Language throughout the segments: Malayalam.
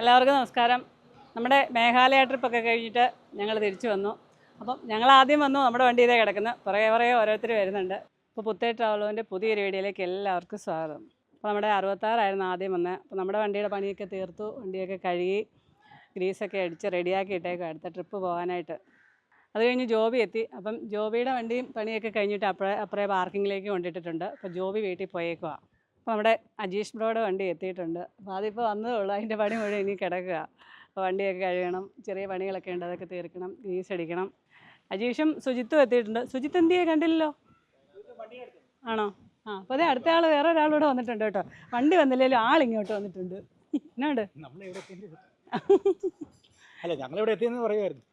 എല്ലാവർക്കും നമസ്കാരം. നമ്മുടെ മേഘാലയ ട്രിപ്പൊക്കെ കഴിഞ്ഞിട്ട് ഞങ്ങൾ തിരിച്ചു വന്നു. അപ്പം ഞങ്ങൾ ആദ്യം വന്നു നമ്മുടെ വണ്ടി ഇതേ കിടക്കുന്നു. പുറകെ പുറകെ ഓരോരുത്തർ വരുന്നുണ്ട്. അപ്പോൾ പുത്തേ ട്രാവലോന്റെ പുതിയൊരു വീഡിയോയിലേക്ക് എല്ലാവർക്കും സ്വാഗതം. അപ്പോൾ നമ്മുടെ അറുപത്താറായിരുന്നു ആദ്യം വന്നത് അപ്പോൾ നമ്മുടെ വണ്ടിയുടെ പണിയൊക്കെ തീർത്തു. വണ്ടിയൊക്കെ കഴുകി ഗ്രീസൊക്കെ അടിച്ച് റെഡിയാക്കി ഇട്ടേക്കും അടുത്ത ട്രിപ്പ് പോകാനായിട്ട് അത് കഴിഞ്ഞ് ജോബി എത്തി. അപ്പം ജോബിയുടെ വണ്ടിയും പണിയൊക്കെ കഴിഞ്ഞിട്ട് അപ്പുറേ അപ്പുറേ പാർക്കിങ്ങിലേക്ക് കൊണ്ടിട്ടിട്ടുണ്ട്. അപ്പോൾ ജോബി വീട്ടിൽ പോയേക്കുക അപ്പോൾ നമ്മുടെ അജീഷ് ബ്രോയുടെ വണ്ടി എത്തിയിട്ടുണ്ട്. അപ്പോൾ അതിപ്പോൾ വന്നതേ ഉള്ളൂ. അതിന്റെ പണി മുഴുവൻ ഇനി കിടക്കുക. അപ്പോൾ വണ്ടിയൊക്കെ കഴുകണം. ചെറിയ പണികളൊക്കെ ഉണ്ട്. അതൊക്കെ തീർക്കണം. ഗ്രീസ് അടിക്കണം. അജീഷും സുജിത്തും എത്തിയിട്ടുണ്ട്. സുജിത്ത് എന്തിയെ കണ്ടില്ലല്ലോ? ആണോ? ആ അപ്പോൾ അതെ അടുത്ത ആൾ വേറെ ഒരാളൂടെ വന്നിട്ടുണ്ട് കേട്ടോ. വണ്ടി വന്നില്ലെങ്കിലും ആൾ ഇങ്ങോട്ട് വന്നിട്ടുണ്ട്. എന്നാണ്ട്? അല്ല ഞങ്ങളിവിടെ എത്തിയെന്ന് പറയുമായിരുന്നു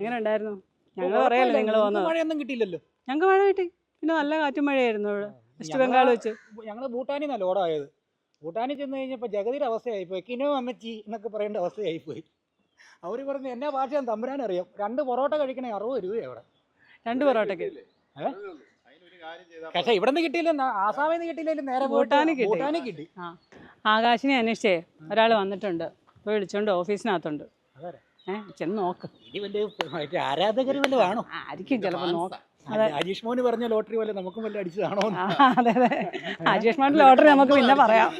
എങ്ങനെ ഉണ്ടായിരുന്നു? ഞങ്ങൾ പറയല്ലോ നിങ്ങൾ വന്നത്. മഴയൊന്നും കിട്ടിയില്ലല്ലോ. ഞങ്ങൾക്ക് മഴ കിട്ടി. പിന്നെ നല്ല കാറ്റും മഴയായിരുന്നു ഇവിടെ വെസ്റ്റ് ബംഗാൾ വെച്ച്. ഞങ്ങൾ ഭൂട്ടാനിൽ നിന്നാണ് ലോഡായത് ഭൂട്ടാനിൽ ചെന്ന് കഴിഞ്ഞപ്പോൾ ജഗതിയുടെ അവസ്ഥയായിപ്പോയി. കിനോ അമ്മച്ചി എന്നൊക്കെ പറയേണ്ട അവസ്ഥയായിപ്പോയി. അവർ പറഞ്ഞു എന്നാ ഭാഷ തമ്പുരാൻ അറിയാം. രണ്ട് പൊറോട്ട കഴിക്കണേ അറുപത് രൂപയാണ് അവിടെ രണ്ട് പൊറോട്ടയ്ക്ക് പക്ഷേ ഇവിടെ നിന്ന് കിട്ടിയില്ല ആസാമിൽ നിന്ന് കിട്ടിയില്ല നേരെ ഭൂട്ടാനിൽ കിട്ടി. ഭൂട്ടാനിൽ കിട്ടി. ആ. ആകാശിനെ അന്വേഷിച്ചേ. ഒരാൾ വന്നിട്ടുണ്ട്. അപ്പോൾ വിളിച്ചോണ്ട് ഓഫീസിനകത്തുണ്ട്. ഏഹ് ചെന്ന് നോക്ക്. ആരാധകർ വല്ലതും ആണോ? ആയിരിക്കും ചിലപ്പോൾ നോക്ക്. അജീഷ് മോന് പറഞ്ഞ ലോട്ടറി പോലെ നമുക്കും വല്ല അടിച്ചതാണോ അതെ അതെ. അജീഷ് മാന്റെ ലോട്ടറി നമുക്ക് പിന്നെ പറയാം.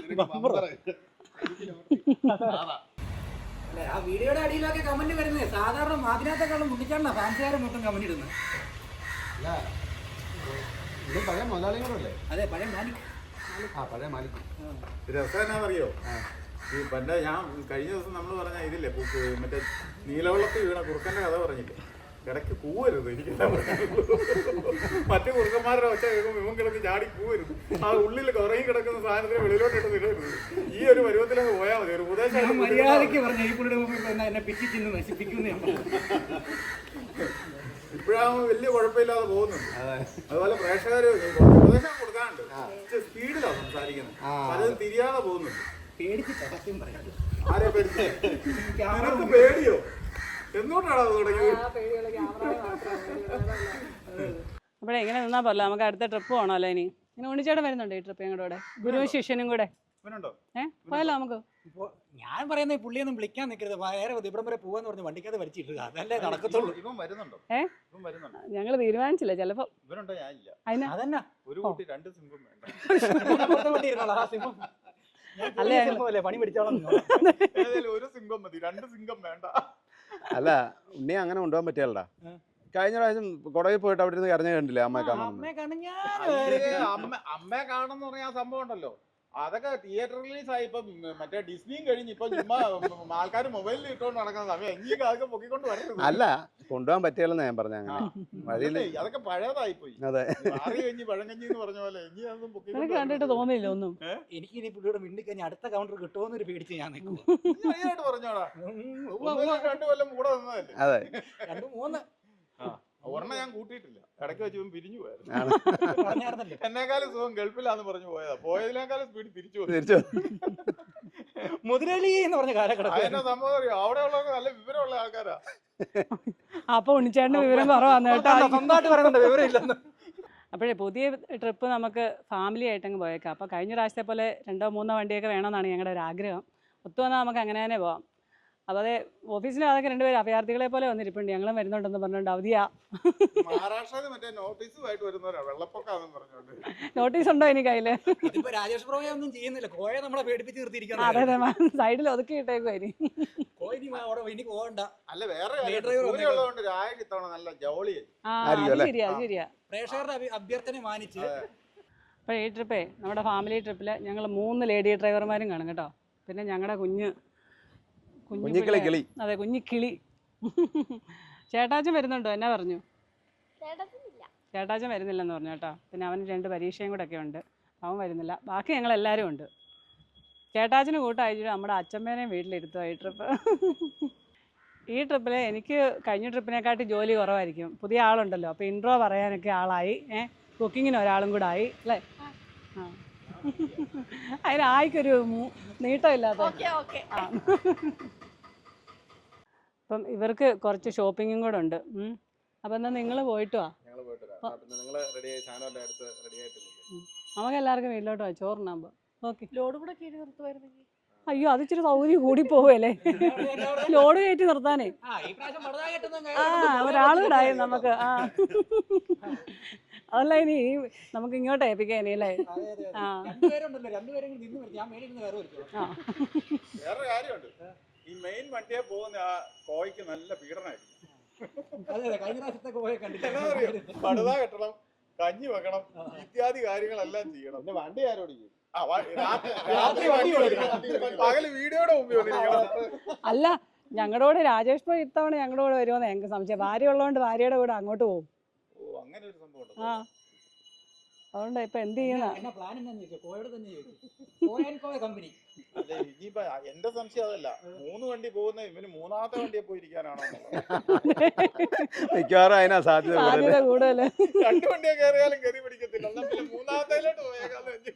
ആ വീഡിയോയുടെ അടിയിലൊക്കെ കമന്റ് വരുന്നത് സാധാരണ മാതിനകത്തെക്കാളും മുന്നിച്ചാണ് ഫാൻസുകാരൻ മൊത്തം കമന്റ് ഇടുന്നത്. ഇത് പഴയ മുതലാളികളല്ലേ? അതെ പഴയ മാലിക്. ആ പഴയ മാലിക്. രസം എന്നാന്നറിയോ? ഈ പണ്ട് ഞാൻ കഴിഞ്ഞ ദിവസം നമ്മൾ പറഞ്ഞ ഇതില്ലേ മറ്റേ നീലവെള്ളത്തിൽ വീണ കുറുക്കന്റെ കഥ പറഞ്ഞില്ലേ? ഇടയ്ക്ക് കൂവരുത്. എനിക്ക് മറ്റു കുറുക്കന്മാരുടെ ഒച്ച കേൾക്കുമ്പോൾ ഇവൻ കിടക്ക് ചാടി കൂവരുത്. ആ ഉള്ളിൽ കുറയും കിടക്കുന്ന സാധനത്തിന് വെളിയിലോട്ട് ഇട്ട് ഇടരുത് ഈ ഒരു പരുവത്തിലങ്ങ് പോയാൽ മതി. ഒരു ഉപദേശം മര്യാദയ്ക്ക് പറഞ്ഞ ഈ പുള്ളിയുടെ മുമ്പിൽ എന്നെ നശിപ്പിക്കുന്നു. ഇപ്പോഴാകുമ്പോൾ വലിയ കുഴപ്പമില്ലാതെ പോകുന്നുണ്ട്. അതുപോലെ പ്രേക്ഷകർ ഉപദേശം കൊടുക്കാണ്ട് സ്പീഡിലാണ് സംസാരിക്കുന്നത്. പലതും തിരിയാതെ പോകുന്നുണ്ട്. പേടിച്ചിട്ടാ സത്യം പറയാം. ആരെ പേടിച്ചു പേടിയോ? എന്നോട്ടാണ് തുടങ്ങിയത്? അപ്പോഴേ ഇങ്ങനെ നിന്നാ പോലെ നമുക്ക് അടുത്ത ട്രിപ്പ് പോകണമല്ലോ ഇനി. ഇനി ഉണ്ണിച്ചേട്ടൻ വരുന്നുണ്ട് ഈ ട്രിപ്പ് ഞങ്ങളുടെ കൂടെ ഗുരുവും ശിഷ്യനും കൂടെ? പോയല്ലോ നമുക്ക്? ഞാൻ പറയുന്ന പുള്ളിയൊന്നും വിളിക്കാൻ നിൽക്കരുത് വേറെ ഇവിടം വരെ പോവാന്ന് പറഞ്ഞ് വണ്ടിക്കകത്ത് വലിച്ചിട്ടുക അതല്ലേ നടക്കത്തുള്ളൂ. ഇവൻ വരുന്നുണ്ടോ? ഇപ്പം വരുന്നുണ്ടോ? ഞങ്ങൾ തീരുമാനിച്ചില്ല ചിലപ്പോ? ഇവരുണ്ടോ ഞാനില്ല അതിന് അതന്നെ. ഒരു കൂട്ടി രണ്ട് സിംഹം വേണ്ട. അല്ലേ? പണി പിടിച്ചോളാം. ഒരു സിംഹം മതി. രണ്ട് സിംഹം വേണ്ട. അല്ല ഉണ്ണി അങ്ങനെ കൊണ്ടുപോകാൻ പറ്റിയല്ലടാ കഴിഞ്ഞ പ്രാവശ്യം കൊടയിൽ പോയിട്ട് അവിടെ ഇരുന്ന് കരഞ്ഞ കണ്ടില്ലേ അമ്മയെ കാണാൻ അമ്മയെ അമ്മയെ പറഞ്ഞ ആ സംഭവം ഉണ്ടല്ലോ. അതൊക്കെ തിയേറ്റർ റിലീസ് ആയി ഇപ്പൊ മറ്റേ ഡിസ്നിയും കഴിഞ്ഞ് ഇപ്പൊ ചുമ്മാ ആൾക്കാർ മൊബൈലിൽ ഇട്ടോണ്ട് നടക്കുന്ന സമയം. എങ്കിലും അതൊക്കെ പൊക്കിക്കൊണ്ട് വരരുത്. അല്ല കൊണ്ടുപോകാൻ പറ്റിയല്ലെന്ന് ഞാൻ പറഞ്ഞ അങ്ങനെ. അതൊക്കെ പഴയതായി പോയി. അതെ. കഴിഞ്ഞ് പഴങ്കഞ്ഞി എന്ന് പറഞ്ഞ പോലെ ഇനി അതൊന്നും പൊക്കിക്കൊണ്ട് കണ്ടിട്ട്. തോന്നിയില്ല ഒന്നും? എനിക്ക് ഇനി പുള്ളിയുടെ മിണ്ടി കഴിഞ്ഞ അടുത്ത കൗണ്ടർ കിട്ടുമോ എന്നൊരു പേടിച്ച് ഞാൻ നിൽക്കും പറഞ്ഞോടാ. ഒന്നും രണ്ടു കൊല്ലം കൂടെ നിന്നതല്ലേ? അതെ. രണ്ട് മൂന്ന്. ഒരെണ്ണം ഞാൻ കൂട്ടിയിട്ടില്ല. ഇടയ്ക്ക് വെച്ച് ഇവൻ പിരിഞ്ഞു. പറഞ്ഞായിരുന്നല്ലോ. എന്നെക്കാളും സുഖം ഗൾഫിലാന്ന് പറഞ്ഞു പോയതാ. പോയതിനേക്കാളും സ്പീഡ് തിരിച്ചു പോയി. തിരിച്ചു മുതിരളി എന്ന് പറഞ്ഞ കാലഘട്ടം സംഭവം അറിയോ? അവിടെ ഉള്ളവർക്ക് നല്ല വിവരമുള്ള ആൾക്കാരാ. അപ്പൊ ഉണ്ണിച്ചേട്ടന്റെ വിവരം കുറവാന്ന് കേട്ടോ. സ്വന്തമായിട്ട് പറയുന്നുണ്ട് വിവരമില്ലെന്ന്. അപ്പോഴേ പുതിയ ട്രിപ്പ് നമുക്ക് ഫാമിലി ആയിട്ടങ്ങ് പോയേക്കാം. അപ്പോൾ കഴിഞ്ഞ പ്രാവശ്യത്തെ പോലെ രണ്ടോ മൂന്നോ വണ്ടിയൊക്കെ വേണമെന്നാണ് ഞങ്ങളുടെ ഒരു ആഗ്രഹം. ഒത്തു വന്നാൽ നമുക്ക് അങ്ങനെ തന്നെ പോവാം. അപ്പോൾ അതെ ഓഫീസിൽ അതൊക്കെ രണ്ടുപേര് അഭയാർത്ഥികളെ പോലെ വന്നിരിപ്പുണ്ട്. ഞങ്ങളും വരുന്നുണ്ടെന്ന് പറഞ്ഞുകൊണ്ട് അവധിയാ. മഹാരാഷ്ട്രയിൽ മറ്റേ നോട്ടീസുമായിട്ട് വരുന്നവരാ വെള്ളപ്പൊക്കാന്ന് പറഞ്ഞോണ്ട്. നോട്ടീസ് ഉണ്ടോ ഇനി കയ്യിൽ? രാജേഷ് ഒന്നും ചെയ്യുന്നില്ല. കോയ നമ്മളെ പേടിപ്പിച്ച് അതെ അതെ സൈഡിൽ ഒതുക്കി ഇട്ടേക്കും ഇനി. അല്ല വേറെ ഇത്തവണ നല്ല ജോളിയായി? ശരിയാ ശരിയാ. പ്രേക്ഷകരുടെ അഭ്യർത്ഥന മാനിച്ച്. അപ്പോൾ ഈ ട്രിപ്പേ നമ്മുടെ ഫാമിലി ട്രിപ്പിൽ ഞങ്ങൾ മൂന്ന് ലേഡി ഡ്രൈവർമാരും കാണും കേട്ടോ. പിന്നെ ഞങ്ങളുടെ കുഞ്ഞു കുഞ്ഞിക്കിളി കിളി. അതെ കുഞ്ഞിക്കിളി ചേട്ടാച്ചൻ വരുന്നുണ്ടോ? എന്നാ പറഞ്ഞു? ചേട്ടാച്ചൻ വരുന്നില്ലെന്ന് പറഞ്ഞു കേട്ടോ. പിന്നെ അവന് രണ്ട് പരീക്ഷയും കൂടെ ഒക്കെ ഉണ്ട്. അവൻ വരുന്നില്ല. ബാക്കി ഞങ്ങൾ എല്ലാവരും ഉണ്ട്. ചേട്ടാച്ചന് കൂട്ടയച്ചിട്ട് നമ്മുടെ അച്ഛമ്മേനെയും വീട്ടിലിരുത്തുക ഈ ട്രിപ്പ് ഈ ട്രിപ്പിൽ എനിക്ക് കഴിഞ്ഞ ട്രിപ്പിനെക്കാട്ടി ജോലി കുറവായിരിക്കും. പുതിയ ആളുണ്ടല്ലോ. അപ്പോൾ ഇൻട്രോ പറയാനൊക്കെ ആളായി. ഏ കുക്കിങ്ങിന് ഒരാളും കൂടെ ആയി. അല്ലേ? ആ. അതിന് ആയിക്കൊരു മൂ- നീട്ടമില്ലാത്ത ആ. അപ്പം ഇവർക്ക് കുറച്ച് ഷോപ്പിങ്ങും കൂടെ ഉണ്ട്. ഉം. അപ്പം എന്നാൽ നിങ്ങൾ പോയിട്ട് വാ. നമുക്ക് എല്ലാവർക്കും വീട്ടിലോട്ട് വാ. ചോറിനാകുമ്പോൾ ഓക്കെ. ലോഡ് കൂടെ നിർത്തുമായിരുന്നെങ്കിൽ അയ്യോ അത് ഇച്ചിരി സൗകര്യം കൂടി പോവല്ലേ? ലോഡ് കയറ്റി നിർത്താനേ. ആ ആ ഒരാളുകൂടായി നമുക്ക്. ആ. അതല്ല ഇനി നമുക്ക് ഇങ്ങോട്ട് ഏൽപ്പിക്കാൻ ഇനി അല്ലേ. ആ. ഈ മെയിൻ വണ്ടിയെ പോകുന്ന ആ കോയ്ക്ക് നല്ല പീഡനമായിരിക്കും പടുത കെട്ടണം കഞ്ഞി വെക്കണം ഇത്യാദി കാര്യങ്ങളെല്ലാം ചെയ്യണം. പിന്നെ വണ്ടി ആരോടിക്കും ആ, രാത്രി രാത്രി വണ്ടി ഓടിക്കണം പകൽ വീഡിയോയുടെ മുമ്പിൽ വന്നിരിക്കണം. അല്ല ഞങ്ങളോട് രാജേഷ് പോയി ഇത്തവണ ഞങ്ങളോട് വരുമെന്ന് ഞങ്ങൾക്ക് സംശയം. ഭാര്യ ഉള്ളതുകൊണ്ട് ഭാര്യയുടെ കൂടെ അങ്ങോട്ട് പോകും. ഓ അങ്ങനെ ഒരു സംഭവം ഉണ്ട്? ആ. അതുകൊണ്ട് ഇപ്പൊ എന്ത് ചെയ്യണം എന്നാ പ്ലാൻ എന്നാന്ന് ചോദിച്ചു? കോയോട് തന്നെ ചോദിച്ചു. കോയ ആൻഡ് കോയ കമ്പനി അല്ല ഇനിയിപ്പോ എന്റെ സംശയം അതല്ല. മൂന്ന് വണ്ടി പോകുന്ന ഇവന് മൂന്നാമത്തെ വണ്ടിയെ പോയിരിക്കാനാണോ മിക്കവാറും അതിനാ സാധ്യത കൂടുതൽ കൂടുതൽ. രണ്ട് വണ്ടിയെ കയറിയാലും ഗതി പിടിക്കത്തില്ല. എന്നാ പിന്നെ മൂന്നാമത്തേലോട്ട് പോയേക്കാന്ന് വെച്ച്.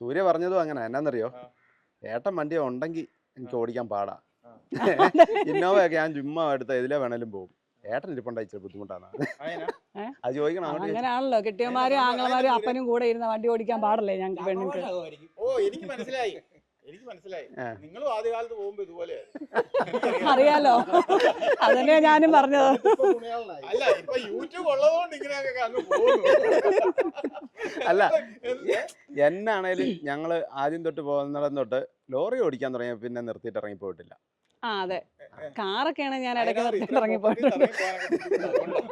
സൂര്യ പറഞ്ഞതും അങ്ങനെ. എന്നാന്നറിയോ? ആ. ഏട്ടൻ വണ്ടി ഉണ്ടെങ്കിൽ എനിക്ക് ഓടിക്കാൻ പാടാ. ആ. ഇന്നോവയൊക്കെ ഞാൻ ചുമ്മാ എടുത്ത ഇതിലെ വേണേലും പോകും. ഏട്ടൻ ഇരിപ്പുണ്ടായി ഇച്ചിരി ബുദ്ധിമുട്ടാണ്. അത് ചോദിക്കണം അങ്ങോട്ട്. അങ്ങനെയാണല്ലോ കെട്ടിയന്മാരും ആങ്ങളമാരും അപ്പനും കൂടെ ഇരുന്ന വണ്ടി ഓടിക്കാൻ പാടല്ലേ ഞങ്ങൾക്ക് പെണ്ണുങ്ങൾക്ക് ഓ എനിക്ക് മനസ്സിലായി. എനിക്ക് മനസ്സിലായി. നിങ്ങളും ആദ്യകാലത്ത് പോകുമ്പോ ഇതുപോലെ. അറിയാലോ? അതന്നെ ഞാനും പറഞ്ഞത്. അല്ല ഇപ്പൊ യൂട്യൂബ് ഉള്ളതുകൊണ്ട് ഇങ്ങനെയൊക്കെ അങ്ങ് പോകുന്നു. അല്ല? എന്നാണേലും ഞങ്ങൾ ആദ്യം തൊട്ട് പോകുന്നിടം തൊട്ട് ലോറി ഓടിക്കാൻ തുടങ്ങിയ പിന്നെ നിർത്തിയിട്ട് ഇറങ്ങി പോയിട്ടില്ല ആ അതെ. കാറൊക്കെയാണ് ഞാൻ ഇടയ്ക്ക് അതിനകത്ത് നിർത്തി ഇത്ര ഇറങ്ങിപ്പോയിട്ടുണ്ട് പൊക്കത്തിൽ ഇറങ്ങി പോകാനൊക്കെ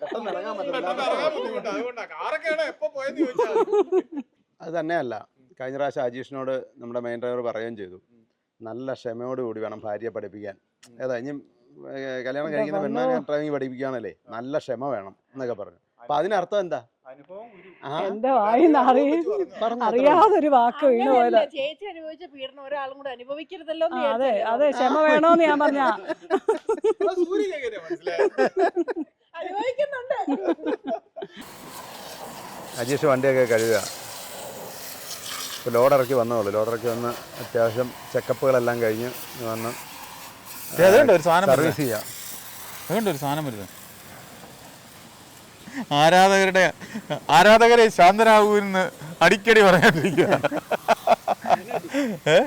പെട്ടെന്ന് ഇറങ്ങാൻ പെട്ടെന്ന് ഇറങ്ങാൻ ബുദ്ധിമുട്ടാ അതുകൊണ്ടാ. കാറൊക്കെയാണ് എപ്പോ പോയെന്ന് ചോദിച്ചാൽ അത് തന്നെയല്ല. കഴിഞ്ഞ പ്രാവശ്യം അജീഷിനോട് നമ്മുടെ മെയിൻ ഡ്രൈവർ പറയുകയും ചെയ്തു. നല്ല ക്ഷമയോടുകൂടി വേണം ഭാര്യയെ പഠിപ്പിക്കാൻ. ഏതാ ഇനി കല്യാണം കഴിക്കുന്ന പെണ്ണെ ഡ്രൈവിംഗ് പഠിപ്പിക്കുകയാണല്ലേ? നല്ല ക്ഷമ വേണം എന്നൊക്കെ പറഞ്ഞു. അപ്പൊ അതിനർത്ഥം എന്താ? എന്റെ വായിന്ന് അറിയും അറിയാതൊരു വാക്ക് വീണ് പോയത്. ചേച്ചി അനുഭവിച്ച പീഡനം ഒരാളും കൂടെ അനുഭവിക്കരുതല്ലോ അതെ അതെ ക്ഷമ വേണോന്ന് ഞാൻ പറഞ്ഞ. അനുഭവിക്കുന്നുണ്ട്. അജീഷ് വണ്ടിയൊക്കെ കഴുകുക. ഇപ്പോൾ ലോഡ് ഇറക്കി വന്നോളൂ ലോഡ് ഇറക്കി വന്ന് അത്യാവശ്യം ചെക്കപ്പുകളെല്ലാം കഴിഞ്ഞ് വന്ന് അതുകൊണ്ട് ഒരു സാധനം സർവീസ് ചെയ്യാം. ഒരു സാധനം വരുന്നത് ആരാധകരുടെ ആരാധകരെ ശാന്തനാകൂന്ന് അടിക്കടി പറയാണ്ടിരിക്കുക ഏ?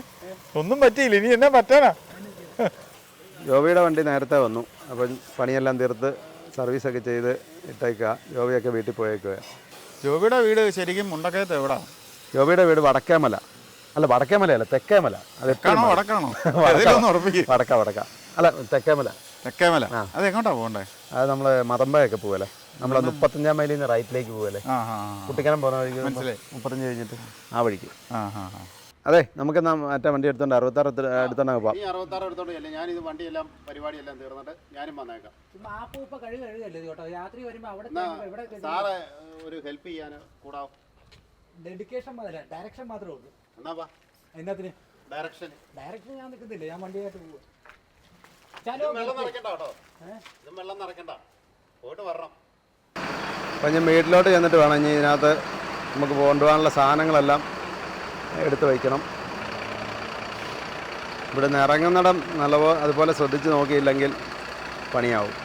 ഒന്നും പറ്റിയില്ല. ഇനി എന്നാ പറ്റാനാ? ജോബിയുടെ വണ്ടി നേരത്തെ വന്നു. അപ്പം പണിയെല്ലാം തീർത്ത് സർവീസൊക്കെ ചെയ്ത് ഇട്ടേക്കുക ജോബിയൊക്കെ വീട്ടിൽ പോയേക്കുക ജോബിയുടെ വീട് ശരിക്കും മുണ്ടക്കയത്ത് എവിടാ? ജോബിയുടെ വീട് വടക്കേമല. അല്ല വടക്കേമലയല്ല തെക്കേമല. അത് എപ്പോഴും കാണോ മല. വടക്കാണോ? വടക്ക. വടക്ക അല്ല തെക്കേമല. തെക്കേമല. അത് എങ്ങോട്ടാ പോകണ്ടേ? അത് നമ്മൾ മതമ്പയൊക്കെ പോകല്ലേ നമ്മൾ മുപ്പത്തഞ്ചാം മൈലിൽ നിന്ന് റൈറ്റിലേക്ക് പോകല്ലേ കുട്ടിക്കനം പോകുന്ന വഴിക്ക് മുപ്പത്തഞ്ച് കഴിഞ്ഞിട്ട് ആ വഴിക്ക്. അതെ നമുക്ക് എന്നാ മറ്റേ വണ്ടി എടുത്തോണ്ട് അറുപത്താറ് എടുത്ത് എടുത്തോണ്ട് പോവാം. അറുപത്താറ് എടുത്തോണ്ട് ചെല്ലേ. എല്ലാം പരിപാടി എല്ലാം തീർന്നിട്ട് ഞാനും വന്നേക്കാം. ചുമ്മാ ആ പൂപ്പ കഴുകി കഴുകല്ലേ കേട്ടോ? രാത്രി വരുമ്പോ അവിടെ ഇവിടെ സാറ് ഒരു ഹെൽപ്പ് ചെയ്യാൻ കൂടാവും? ഡെഡിക്കേഷൻ മാത്രമല്ല ഡയറക്ഷൻ മാത്രമേ ഉള്ളൂ. എന്നാ എന്നത്തിന്? ഡയറക്ഷൻ ഡയറക്ഷൻ ഞാൻ നിൽക്കുന്നില്ല ഞാൻ വണ്ടിയായിട്ട് പോവുക ഇതും വെള്ളം നിറയ്ക്കണ്ട കേട്ടോ. ഇതും വെള്ളം നിറയ്ക്കണ്ട. പോയിട്ട് വരണം. അപ്പം ഞാൻ വീട്ടിലോട്ട് ചെന്നിട്ട് വേണം ഇനി ഇതിനകത്ത് നമുക്ക് കൊണ്ടുപോകാനുള്ള സാധനങ്ങളെല്ലാം എടുത്ത് വയ്ക്കണം. ഇവിടെ നിന്ന് ഇറങ്ങുന്നിടം നല്ല അതുപോലെ ശ്രദ്ധിച്ച് നോക്കിയില്ലെങ്കിൽ പണിയാവും.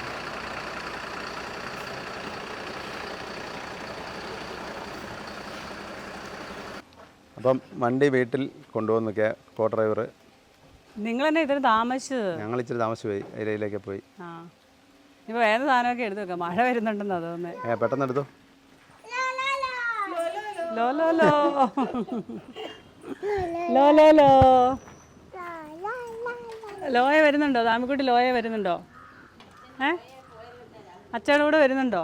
അപ്പം വണ്ടി വീട്ടിൽ കൊണ്ടുവന്നൊക്കെ കോ ഡ്രൈവർ നിങ്ങൾ തന്നെ ഇതിന് താമസിച്ചത്? ഞങ്ങൾ ഇച്ചിരി താമസിച്ചു പോയി ഏരിയയിലേക്ക് പോയി. ആ. ഇപ്പൊ വേറെ സാധനമൊക്കെ എടുത്തു വെക്കാം. മഴ വരുന്നുണ്ടെന്ന് അതോന്നെ ഏ പെട്ടെന്ന് എടുത്തു ലോ ലോ ലോ. ലോ ലോ ലോ. ലോയ വരുന്നുണ്ടോ? താമിക്കുട്ടി ലോയ വരുന്നുണ്ടോ? ഏ? അച്ഛയുടെ കൂടെ വരുന്നുണ്ടോ?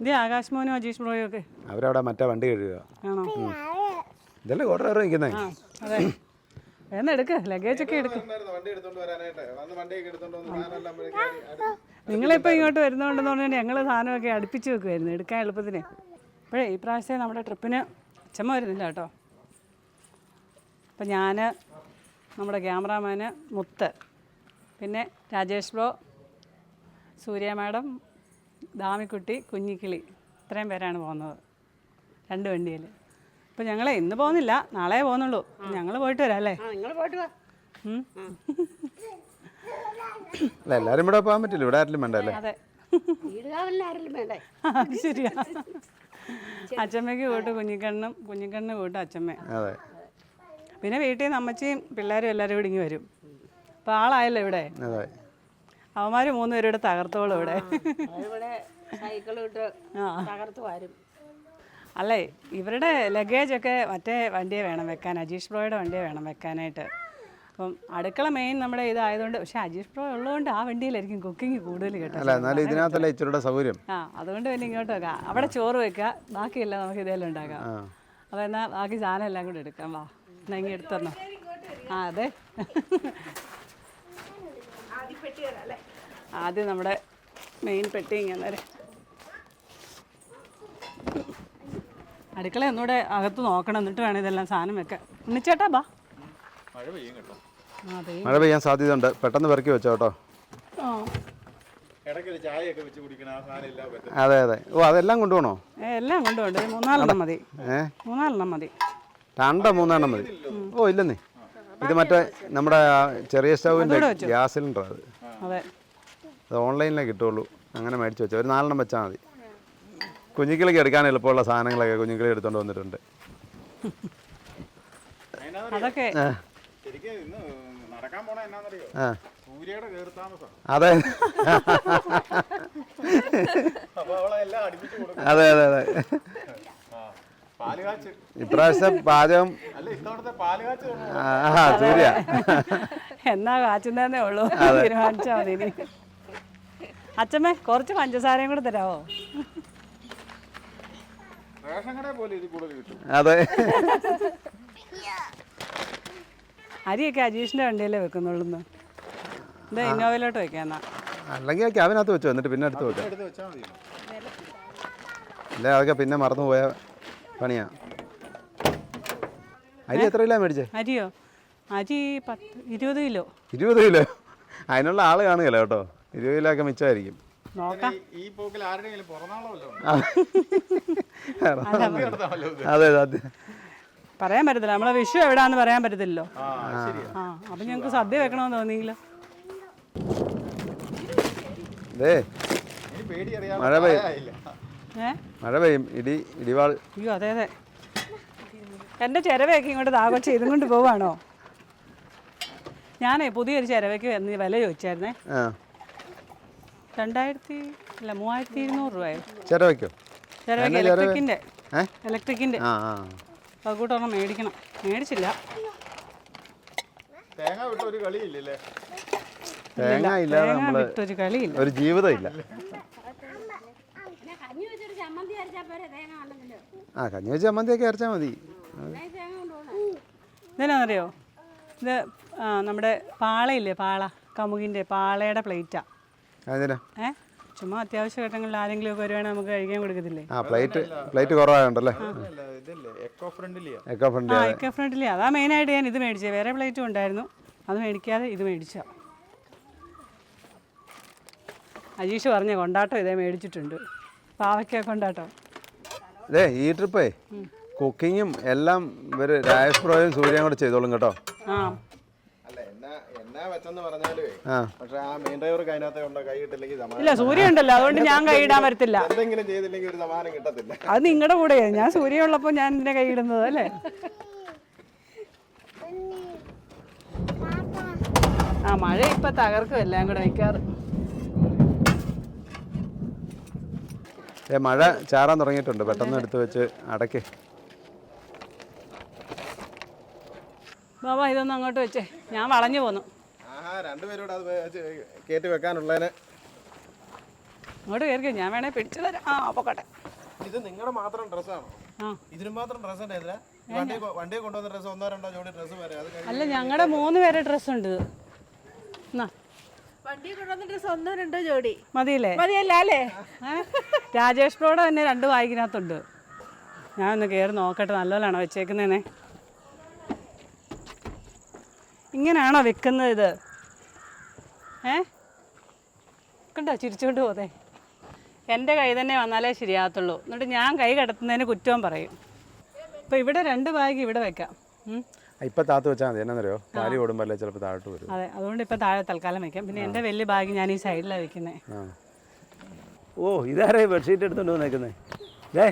ഇത് ആകാശ് മോനും അജീഷ് ബ്രോയും ഒക്കെ. അവരവിടെ മറ്റേ വണ്ടി കഴുകുക. ആണോ? ഇതല്ലേ കോ ഡ്രൈവർ നിൽക്കുന്നത് അതെ. എന്ന് എടുക്ക്. ലഗേജ് ഒക്കെ എടുക്ക്. നിങ്ങളിപ്പോൾ ഇങ്ങോട്ട് വരുന്നതുകൊണ്ടെന്ന് പറഞ്ഞാൽ ഞങ്ങൾ സാധനമൊക്കെ അടുപ്പിച്ച് വെക്കുമായിരുന്നു എടുക്കാൻ എളുപ്പത്തിന്. അപ്പോഴേ ഈ പ്രാവശ്യത്തെ നമ്മുടെ ട്രിപ്പിന് അച്ഛമ്മ വരുന്നില്ല കേട്ടോ. അപ്പം ഞാൻ നമ്മുടെ ക്യാമറാമാന് മുത്ത് പിന്നെ രാജേഷ് ബ്രോ സൂര്യ മാഡം ദാമിക്കുട്ടി കുഞ്ഞിക്കിളി ഇത്രയും പേരാണ് പോകുന്നത്. രണ്ട് വണ്ടിയിൽ അപ്പം ഞങ്ങളെ ഇന്ന് പോകുന്നില്ല നാളെ പോകുന്നുള്ളൂ. ഞങ്ങൾ പോയിട്ട് വരാം അല്ലേ? നിങ്ങൾ പോയിട്ട് വാ. അല്ല എല്ലാവരും ഇവിടെ പോകാൻ പറ്റില്ല. ഇവിടെ ആരെങ്കിലും വേണ്ട അല്ലേ? അതെ. അത് ശരിയാ. അച്ചമ്മയ്ക്ക് കൂട്ട് കുഞ്ഞിക്കണ്ണും കുഞ്ഞിക്കണ്ണിന് കൂട്ട് അച്ചമ്മ അതെ. പിന്നെ വീട്ടിൽ നിന്ന് അമ്മച്ചിയും പിള്ളേരും എല്ലാവരും ഇവിടെ ഇങ്ങ് വരും. അപ്പോൾ ആളായല്ലോ ഇവിടെ. അതെ. അവന്മാർ മൂന്ന് പേരും ഇവിടെ തകർത്തോളും ഇവിടെ. ഇവിടെ സൈക്കിൾ ഇട്ട് ആ. തകർത്ത് വരും. അല്ലേ ഇവരുടെ ലഗേജൊക്കെ മറ്റേ വണ്ടിയെ വേണം വെക്കാൻ. അജീഷ് ബ്രോയുടെ വണ്ടിയെ വേണം വെക്കാനായിട്ട്. അപ്പം അടുക്കള മെയിൻ നമ്മുടെ ഇതായതുകൊണ്ട് പക്ഷേ അജീഷ് പ്രോ ഉള്ളതുകൊണ്ട് ആ വണ്ടിയിലായിരിക്കും കുക്കിംഗ് കൂടുതൽ കേട്ടോ. അല്ല എന്നാലും ഇതിനകത്തല്ല ഇച്ചിരൂടെ സൗകര്യം. ആ അതുകൊണ്ട് പിന്നെ ഇങ്ങോട്ട് വെക്കാം. അവിടെ ചോറ് വെക്കുക ബാക്കിയെല്ലാം നമുക്ക് ഇതെല്ലാം ഉണ്ടാക്കാം. അപ്പോൾ എന്നാൽ ബാക്കി സാധനം എല്ലാം കൂടെ എടുക്കാം. വാ എന്നാ ഇങ്ങനെ എടുത്തന്നോ ആ അതെ. ആദ്യം നമ്മുടെ മെയിൻ പെട്ടി ഇങ്ങനെ അടുക്കള ഒന്നുകൂടെ അകത്ത് നോക്കണം. എന്നിട്ട് വേണം ഇതെല്ലാം സാധനം വെക്കാൻ. ഉണ്ണിച്ചേട്ടാ ബാ മഴ പെയ്യും കേട്ടോ. ആ അതെ. മഴ പെയ്യാൻ സാധ്യതയുണ്ട്. പെട്ടെന്ന് പെറുക്കി വെച്ചോ കേട്ടോ. ആ. ഇടയ്ക്ക് ചായയൊക്കെ വെച്ച് കുടിക്കണ. ആ സാധനം എല്ലാം പറ്റും. അതെ അതെ. ഓ അതെല്ലാം കൊണ്ടുപോകണോ എല്ലാം കൊണ്ടുപോണ്ട് മൂന്നാലെണ്ണം മതി. മൂന്നാലെണ്ണം മതി. രണ്ടോ മൂന്നെണ്ണം മതി. ഓ ഇല്ലെന്നേ. ഇത് മറ്റേ നമ്മുടെ ചെറിയ സ്റ്റൗവിന്റെ ഗ്യാസ് സിലിണ്ടർ അത്. അതെ. ഓൺലൈനിലേ കിട്ടുള്ളൂ അങ്ങനെ മേടിച്ച് വെച്ചാൽ ഒരു നാലെണ്ണം വെച്ചാൽ മതി. കുഞ്ഞിക്കിളിക്ക് എടുക്കാൻ എളുപ്പമുള്ള സാധനങ്ങളൊക്കെ കുഞ്ഞിക്കിളി എടുത്തുകൊണ്ട് വന്നിട്ടുണ്ട്. അതൊക്കെ ആ, അതെ. അതെ അതെ അതെ. ഇപ്രാവശ്യം പാചകം അല്ല ഇത്തവണത്തെ പാൽ ആ സൂര്യ. എന്നാ കാച്ചുന്നേ ഉള്ളൂ. തീരുമാനിച്ചാ മതി ഇനി. അച്ഛമ്മേ കുറച്ച് പഞ്ചസാരയും കൂടെ തരാവോ? അതെ. അരിയൊക്കെ അജീഷിന്റെ വണ്ടിയിലേ വെക്കുന്നുള്ളൂ എന്താ ഇന്നോവയിലോട്ട് വെക്കാന്നാ അല്ലെങ്കിൽ ക്യാബിനകത്ത് വെച്ചോ എന്നിട്ട് പിന്നെ അടുത്ത് വെക്കാം. അല്ലേ അതൊക്കെ പിന്നെ മറന്നു പോയ പണിയാ. അരി എത്ര കിലോ മേടിച്ചേ? അരിയോ? അരി പത്ത് ഇരുപത് കിലോ. ഇരുപത് കിലോ? അതിനുള്ള ആൾ കാണുകയല്ലോ കേട്ടോ. ഇരുപത് കിലോ ഒക്കെ മിച്ചമായിരിക്കും. അതെ അതെ. പറയാൻ പറ്റത്തില്ല. നമ്മളെ വിഷു എവിടാന്ന് പറയാൻ പറ്റത്തില്ലല്ലോ. ആ അപ്പൊ ഞങ്ങൾക്ക് സദ്യ വെക്കണമെന്ന് തോന്നിയെങ്കിലോ ദേ മഴ പെയ്യും. മഴ പെയ്യും. ഇടി ഇടിവാൾ. അയ്യോ അതെ അതെ. എന്റെ ചിരവയൊക്കെ ഇങ്ങോട്ട് താകൊച്ച ഇതും കൊണ്ട് പോവാണോ? ഞാനേ പുതിയൊരു ചിരവയ്ക്ക് വന്ന് വില ചോദിച്ചായിരുന്നേ. ആ. രണ്ടായിരത്തി അല്ല മൂവായിരത്തി ഇരുന്നൂറ് രൂപയോ? ചിര വയ്ക്കോ ചിരവയ്ക്ക് എന്നാ ചിരവ? ഇലക്ട്രിക്കിന്റെ ഇലക്ട്രിക്കിന്റെ ആ അതുകൂട്ടൊരെണ്ണം മേടിക്കണം. മേടിച്ചില്ല. തേങ്ങ വിട്ട് ഒരു കളിയില്ലല്ലേ? തേങ്ങ ഇല്ലാതെ നമ്മൾ വിട്ടൊരു കളിയില്ല. ഒരു ജീവിതമില്ല. ആ കഞ്ഞി വെച്ച് ചമ്മന്തിയൊക്കെ അരച്ചാൽ മതി. ഇതെന്നാണെന്നറിയോ ഇത് നമ്മുടെ പാളയില്ലേ പാള? കമുകിന്റെ പാളയുടെ പ്ലേറ്റാ. ഏ? ചുമ്മാ അത്യാവശ്യ ഘട്ടങ്ങളിൽ ആരെങ്കിലും ഒക്കെ വരുവാണെങ്കിൽ നമുക്ക് കഴിക്കാൻ കൊടുക്കത്തില്ലേ? ആ പ്ലേറ്റ് പ്ലേറ്റ് കുറവായുണ്ടല്ലേ? എക്കോ ഫ്രണ്ട്ലിയാ എക്കോ ഫ്രണ്ട് ആ ഇക്ക ഫ്രണ്ടിലേ അതാ മെയിനായിട്ട് ഞാൻ ഇത് മേടിച്ചത് വേറെ പ്ലേറ്റും ഉണ്ടായിരുന്നു. അത് മേടിക്കാതെ ഇത് മേടിച്ച അജീഷ് പറഞ്ഞു കൊണ്ടാട്ടോ ഇതേ മേടിച്ചിട്ടുണ്ട്. പാവയ്ക്ക കൊണ്ടാട്ടോ. ദേ ഈ ട്രിപ്പേ കുക്കിങ്ങും എല്ലാം ഇവർ രാജേഷ് പ്രോയും സൂര്യയും കൂടെ ചെയ്തോളും കേട്ടോ. ആ. ഇല്ല സൂര്യ ഉണ്ടല്ലോ അതുകൊണ്ട് ഞാൻ കൈയിടാൻ വരത്തില്ല. അത് നിങ്ങളുടെ കൂടെയാ. ഞാൻ സൂര്യ ഉള്ളപ്പോ ഞാൻ ഇതിനെ കൈയിടുന്നത് അല്ലേ? ആ മഴ ഇപ്പൊ തകർക്കും എല്ലാം കൂടെ മിക്കാറ് ഏ മഴ ചാറാൻ തുടങ്ങിയിട്ടുണ്ട്. പെട്ടെന്ന് എടുത്തു വെച്ച് അടയ്ക്ക്. ബാബാ ഇതൊന്നും അങ്ങോട്ട് വെച്ചേ. ഞാൻ വളഞ്ഞു പോന്നു. രണ്ടുപേരോട് അത് കയറ്റി വെക്കാനുള്ളതിന് ഇങ്ങോട്ട് കയറി ഞാൻ വേണേ പിടിച്ചു തരാം. ആ പൊക്കട്ടെ. ഇത് നിങ്ങളുടെ മാത്രം ഡ്രസ്സാണോ ഇതിന് മാത്രം ഡ്രസ്സ് ഉണ്ടായിരുന്നില്ല വണ്ടി. കൊണ്ടുവന്ന ഡ്രസ്സ് ഒന്നോ രണ്ടോ ജോഡി ഡ്രസ്സ് വരെ. അത് അല്ല ഞങ്ങളുടെ മൂന്ന് പേരെ ഡ്രസ്സ് ഉണ്ട്. വണ്ടി കൊണ്ടുവന്നിട്ട് ഒന്നോ രണ്ടോ ജോഡി. മതിയില്ലേ? മതിയല്ല അല്ലേ? രാജേഷ് പ്രോടെ തന്നെ രണ്ട് ഞാൻ ഒന്ന് കയറി നോക്കട്ടെ നല്ലപോലാണോ വെച്ചേക്കുന്നേനെ ഇങ്ങനെയാണോ വെക്കുന്നത് ഇത്? ഏ? കണ്ടോ ചിരിച്ചുകൊണ്ട് പോതേ എന്റെ കൈ തന്നെ വന്നാലേ ശരിയാകത്തുള്ളൂ. എന്നിട്ട് ഞാൻ കൈ കിടത്തുന്നതിന് കുറ്റവും പറയും. അപ്പോൾ ഇവിടെ രണ്ട് ബാഗ് ഇവിടെ വെക്കാം. ഇപ്പൊ താത്ത് വെച്ചാൽ മതി. എന്നറിയോ പാലി ഓടുമ്പോൾ ചിലപ്പോൾ താഴോട്ട് വരും. അതെ അതുകൊണ്ട് ഇപ്പൊ താഴെ തൽക്കാലം വെക്കാം. പിന്നെ എന്റെ വലിയ ബാഗ് ഞാൻ ഈ സൈഡിലാണ് വെക്കുന്നത് ഓ ഇതാരേ ബെഡ്ഷീറ്റ് എടുത്തോണ്ട് വന്നേക്കുന്നേ? ഏ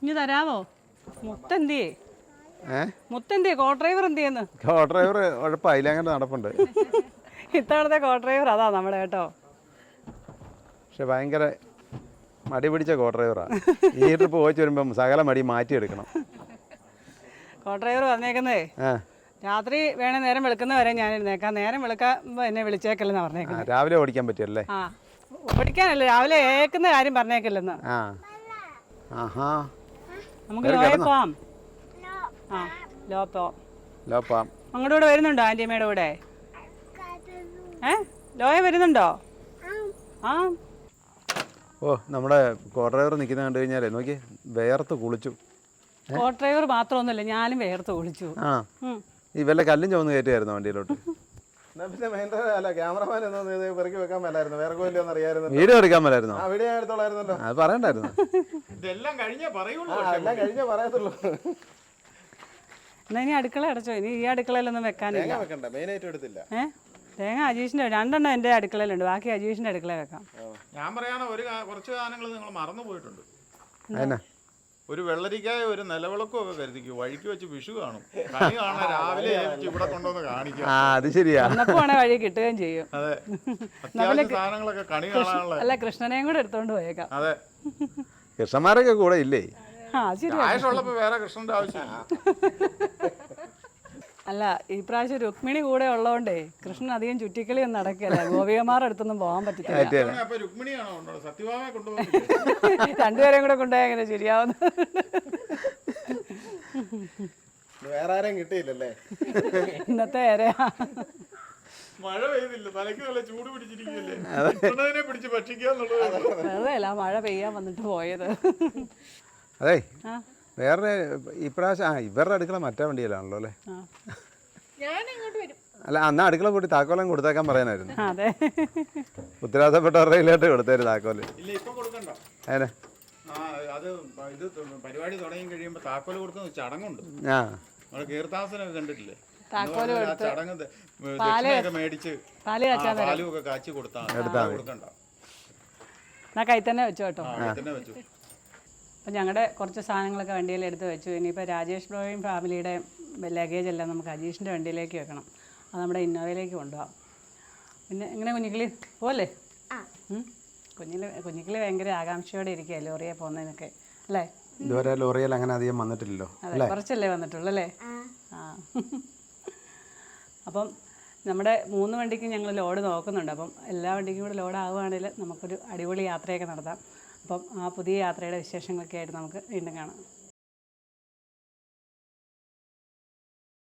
ഇനി തരാമോ മൊത്തം ഏ മുത്തെന്തിയേ കോ ഡ്രൈവർ എന്തിയെന്ന് കോ ഡ്രൈവർ ഉഴപ്പായില്ല അങ്ങനെ നടപ്പുണ്ട്. ഇത്തവണത്തെ കോ ഡ്രൈവർ അതാ നമ്മുടെ കേട്ടോ. പക്ഷെ ഭയങ്കര മടി പിടിച്ച കോ ഡ്രൈവറാണ് ഈ ട്രിപ്പ് പോയിച്ച് വരുമ്പം സകല മടി മാറ്റിയെടുക്കണം. കോ ഡ്രൈവർ വന്നേക്കുന്നേ രാത്രി വേണേ നേരം വെളുക്കുന്ന വരെ ഞാൻ ഇരുന്നേക്കാം. നേരം വെളുക്കാൻ എന്നെ വിളിച്ചേക്കല്ലെന്നാ പറഞ്ഞേക്കുന്നത് രാവിലെ ഓടിക്കാൻ പറ്റിയല്ലേ? ആ ഓടിക്കാനല്ല രാവിലെ ഏക്കുന്ന കാര്യം പറഞ്ഞേക്കില്ലെന്ന്. ആഹാ. നമുക്ക് പോവാം. ആ ലോപ്പോ. പോവാം അങ്ങോട്ട് കൂടെ വരുന്നുണ്ടോ ആന്റിയമ്മയുടെ കൂടെ? ഏ? ലോയ വരുന്നുണ്ടോ? ആ. ഓ നമ്മുടെ കോ ഡ്രൈവർ നിൽക്കുന്ന കണ്ടു കഴിഞ്ഞാലേ നോക്കി വേർത്ത് കുളിച്ചു. കോ ഡ്രൈവർ മാത്രമൊന്നുമല്ല ഞാനും വേർത്ത് കുളിച്ചു. ആ. ഈ വല്ല കല്ലും ചുവന്ന് കയറ്റിയായിരുന്നു വണ്ടിയിലോട്ട്? പിന്നെ മെയിൻ അല്ല ക്യാമറമാൻ പെറുക്കി വെക്കാൻ മേലായിരുന്നു. വേറെ കോയില്ലെന്ന് അറിയായിരുന്നു വീഡിയോ എടുക്കാൻ മേലായിരുന്നു? ആ വീഡിയോ എടുത്തോളായിരുന്നല്ലോ. അത് പറയണ്ടായിരുന്നു? ഇതെല്ലാം കഴിഞ്ഞേ പറയുള്ളൂ എല്ലാം കഴിഞ്ഞേ പറയത്തുള്ളൂ. എന്നാ ഇനി അടുക്കള അടച്ചോ? ഇനി ഈ അടുക്കളയിലൊന്നും വെക്കാനില്ല. വെക്കണ്ട എടുത്തില്ല. ഏ? തേങ്ങ അജീഷിന്റെ രണ്ടെണ്ണം എന്റെ അടുക്കളയിലുണ്ട്. ബാക്കി അജീഷിന്റെ അടുക്കള വെക്കാം. ഞാൻ പറയാനോ ഒരു കാ- കുറച്ച് സാധനങ്ങൾ നിങ്ങൾ മറന്നു പോയിട്ടുണ്ട്. എന്നാ? ഒരു വെള്ളരിക്കായ ഒരു നിലവിളക്കും ഒക്കെ കരുതിക്കും? വഴിക്ക് വെച്ച് വിഷു കാണും. കണി കാണാൻ രാവിലെ ഏൽപ്പിച്ച് ഇവിടെ കൊണ്ടുവന്ന് കാണിക്കാം ആ അത് ശരിയാ. വഴി കിട്ടുകയും ചെയ്യും. അതെ. അത്യാവശ്യം സാധനങ്ങളൊക്കെ കണി കാണാനുള്ള അല്ല കൃഷ്ണനെയും കൂടെ എടുത്തോണ്ട് പോയേക്കാം. അതെ. കൃഷ്ണന്മാരൊക്കെ കൂടെ ഇല്ലേ? ആ ശരി ആയുഷുള്ളപ്പോ വേറെ കൃഷ്ണന്റെ ആവശ്യമില്ല. അല്ല ഈ പ്രാവശ്യം രുക്മിണി കൂടെ ഉള്ളതുകൊണ്ടേ കൃഷ്ണൻ അധികം ചുറ്റിക്കളി ഒന്നും നടക്കില്ല. ഗോപികമാരുടെ അടുത്തൊന്നും പോകാൻ പറ്റില്ല പറ്റിയല്ല അപ്പൊ രുക്മിണിയാണോ കൊണ്ടുപോകുന്നത്? സത്യഭാമയെ കൊണ്ടുപോകുന്നത് രണ്ടുപേരെയും കൂടെ കൊണ്ടുപോയി അങ്ങനെ ശരിയാവുന്നു? വേറെ ആരെയും കിട്ടിയില്ലല്ലേ? ഇന്നത്തെ ഏരയാ മഴ പെയ്തില്ല. തലയ്ക്ക് നല്ല ചൂട് പിടിച്ചിരിക്കുകയല്ലേ? കൃഷ്ണനെ പിടിച്ച് ഭക്ഷിക്കുക എന്നുള്ളത് വെറുതെ അല്ല മഴ പെയ്യാൻ വന്നിട്ട് പോയത്. അതെ. വേറെ ഇപ്രാവശ്യം ആ ഇവരുടെ അടുക്കള മറ്റേ വണ്ടിയിലാണല്ലോ അല്ലേ? ഞാൻ ഇങ്ങോട്ട് വരും. അല്ല അന്ന് അടുക്കള കൂട്ടി താക്കോലം കൊടുത്തേക്കാൻ പറയാനായിരുന്നു. ഉത്തരവാദിത്തപ്പെട്ടവരുടെ കയ്യിലോട്ട് കൊടുത്തേര് താക്കോൽ. അതെ അത് ഇത് പരിപാടി തുടങ്ങി കഴിയുമ്പോ താക്കോൽ കൊടുക്കുന്ന ചടങ്ങുണ്ട്. ആ. നമ്മൾ കീർത്താസനൊക്കെ കണ്ടിട്ടില്ലേ? ചടങ്ങ് ദക്ഷിണയൊക്കെ മേടിച്ച് പാൽ ഒക്കെ കാച്ചി കൊടുത്താ കൊടുക്കണ്ട. കൈ തന്നെ വെച്ചു കേട്ടോ. തന്നെ വെച്ചു. അപ്പം ഞങ്ങളുടെ കുറച്ച് സാധനങ്ങളൊക്കെ വണ്ടിയിൽ എടുത്ത് വെച്ചു. ഇനിയിപ്പോൾ രാജേഷ് ബ്രോയും ഫാമിലിയുടെ ലഗേജ് എല്ലാം നമുക്ക് അജീഷിന്റെ വണ്ടിയിലേക്ക് വെക്കണം. അത് നമ്മുടെ ഇന്നോവയിലേക്ക് കൊണ്ടുപോകാം പിന്നെ എങ്ങനെ കുഞ്ഞിക്കിളി? പോലെ കുഞ്ഞിൽ കുഞ്ഞിക്കിളി ഭയങ്കര ആകാംക്ഷയോടെ ഇരിക്കുക ലോറിയെ പോകുന്നതിനൊക്കെ അല്ലേ? ഇതുവരെ ലോറിയിൽ അങ്ങനെ അധികം വന്നിട്ടില്ലല്ലോ. അതെ കുറച്ചല്ലേ വന്നിട്ടുള്ളൂ അല്ലേ? ആ. അപ്പം നമ്മുടെ മൂന്ന് വണ്ടിക്ക് ഞങ്ങൾ ലോഡ് നോക്കുന്നുണ്ട്. അപ്പം എല്ലാ വണ്ടിക്കും കൂടെ ലോഡ് ആവുകയാണെങ്കിൽ നമുക്കൊരു അടിപൊളി യാത്രയൊക്കെ നടത്താം. അപ്പം ആ പുതിയ യാത്രയുടെ വിശേഷങ്ങളൊക്കെ ആയിട്ട് നമുക്ക് വീണ്ടും കാണാം.